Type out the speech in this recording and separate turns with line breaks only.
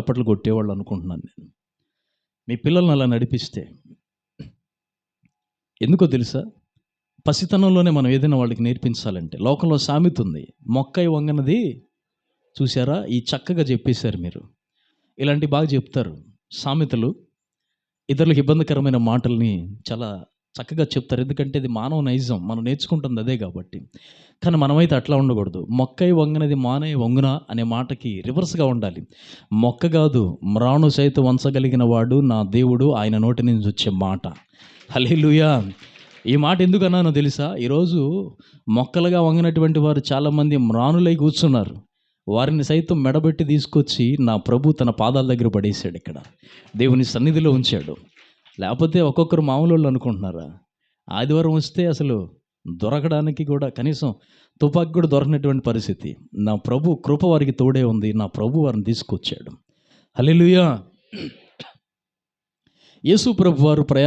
చప్పట్లు కొట్టేవాళ్ళు అనుకుంటున్నాను నేను. మీ పిల్లల్ని అలా నడిపిస్తే ఎందుకో తెలుసా? పసితనంలోనే మనం ఏదైనా వాళ్ళకి నేర్పించాలంటే. లోకంలో సామెత ఉంది. మొక్కై వంగనది చూసారా ఈ చక్కగా చెప్పేశారు మీరు. ఇలాంటి బాగా చెప్తారు సామెతలు. ఇతరులకు ఇబ్బందికరమైన మాటల్ని చాలా చక్కగా చెప్తారు. ఎందుకంటే ఇది మానవ నైజం. మనం నేర్చుకుంటుంది అదే కాబట్టి. కానీ మనమైతే అట్లా ఉండకూడదు. మొక్కై వంగనది మానే వంగున అనే మాటకి రివర్స్గా ఉండాలి. మొక్క కాదు మ్రాణు సైతం వంచగలిగిన వాడు నా దేవుడు ఆయన నోటి నుంచి వచ్చే మాట. హలేలుయా ఈ మాట ఎందుకు అన్నానో తెలుసా? ఈరోజు మొక్కలుగా వంగినటువంటి వారు చాలామంది మ్రాణులై కూర్చున్నారు. వారిని సైతం మెడబెట్టి తీసుకొచ్చి నా ప్రభు తన పాదాల దగ్గర పడేశాడు ఇక్కడ. దేవుని సన్నిధిలో ఉంచాడు. లేకపోతే ఒక్కొక్కరు మామూలు వాళ్ళు అనుకుంటున్నారా? ఆదివారం వస్తే అసలు దొరకడానికి కూడా కనీసం తుపాకి కూడా దొరకనటువంటి పరిస్థితి. నా ప్రభు కృప వారికి తోడే ఉంది. నా ప్రభు వారిని తీసుకొచ్చాడు. హల్లెలూయా. యేసు ప్రభు వారు ప్రయాణ